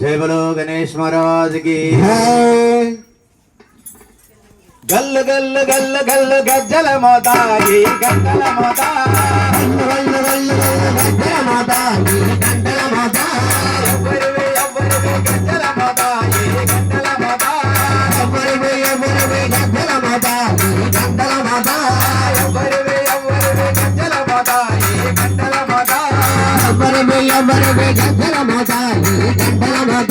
జయ బలో గణేష్ మహారాజ్కి గల్ల గల్ల గల్ల గజ్జల మోతాయి గజ్జల మోతాయి. మోతా కాని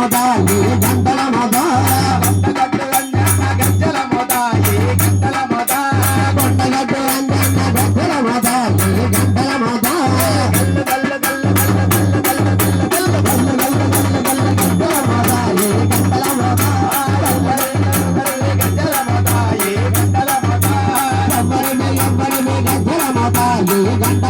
మోదాలి గంటల మోదాలి గంటల మోదాలి గంటల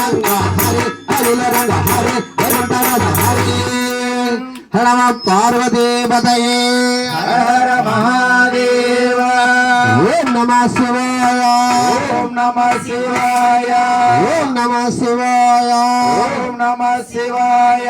పార్వతీపతయే హర హర మహాదేవ ఓం నమ శివాయ ఓం నమ శివాయ ఓం నమ శివాయ ఓం నమ శివాయ